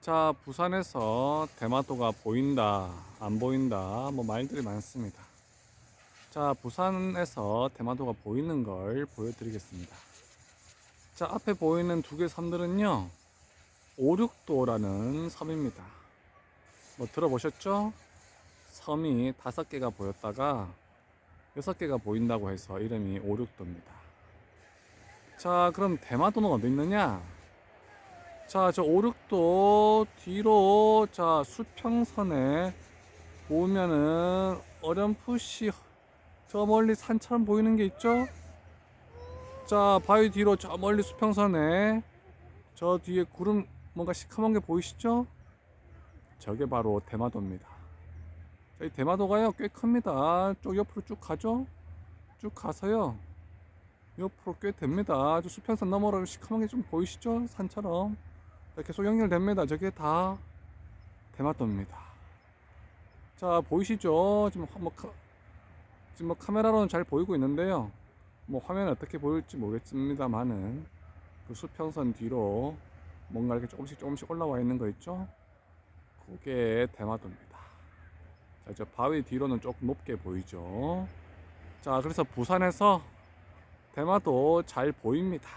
자, 부산에서 대마도가 보인다, 안 보인다, 뭐 말들이 많습니다. 자, 부산에서 대마도가 보이는 걸 보여드리겠습니다. 자, 앞에 보이는 두 개 섬들은요, 오륙도라는 섬입니다. 뭐 들어보셨죠? 섬이 다섯 개가 보였다가 여섯 개가 보인다고 해서 이름이 오륙도입니다. 자, 그럼 대마도는 어디 있느냐? 자, 저 오륙도 뒤로 자 수평선에 보면은 어렴풋이 저 멀리 산처럼 보이는 게 있죠? 자, 바위 뒤로 저 멀리 수평선에 저 뒤에 구름 뭔가 시커먼 게 보이시죠? 저게 바로 대마도입니다. 자, 이 대마도가요 꽤 큽니다. 쭉 옆으로 쭉 가죠? 쭉 가서요 옆으로 꽤 됩니다. 저 수평선 너머로 시커먼 게 좀 보이시죠? 산처럼. 자, 계속 연결됩니다. 저게 다 대마도입니다. 자, 보이시죠? 지금 화- 뭐, 카, 지금 뭐 카메라로는 잘 보이고 있는데요. 뭐 화면에 어떻게 보일지 모르겠습니다만은 그 수평선 뒤로 뭔가 이렇게 조금씩 조금씩 올라와 있는 거 있죠? 그게 대마도입니다. 자, 저 바위 뒤로는 조금 높게 보이죠? 자, 그래서 부산에서 대마도 잘 보입니다.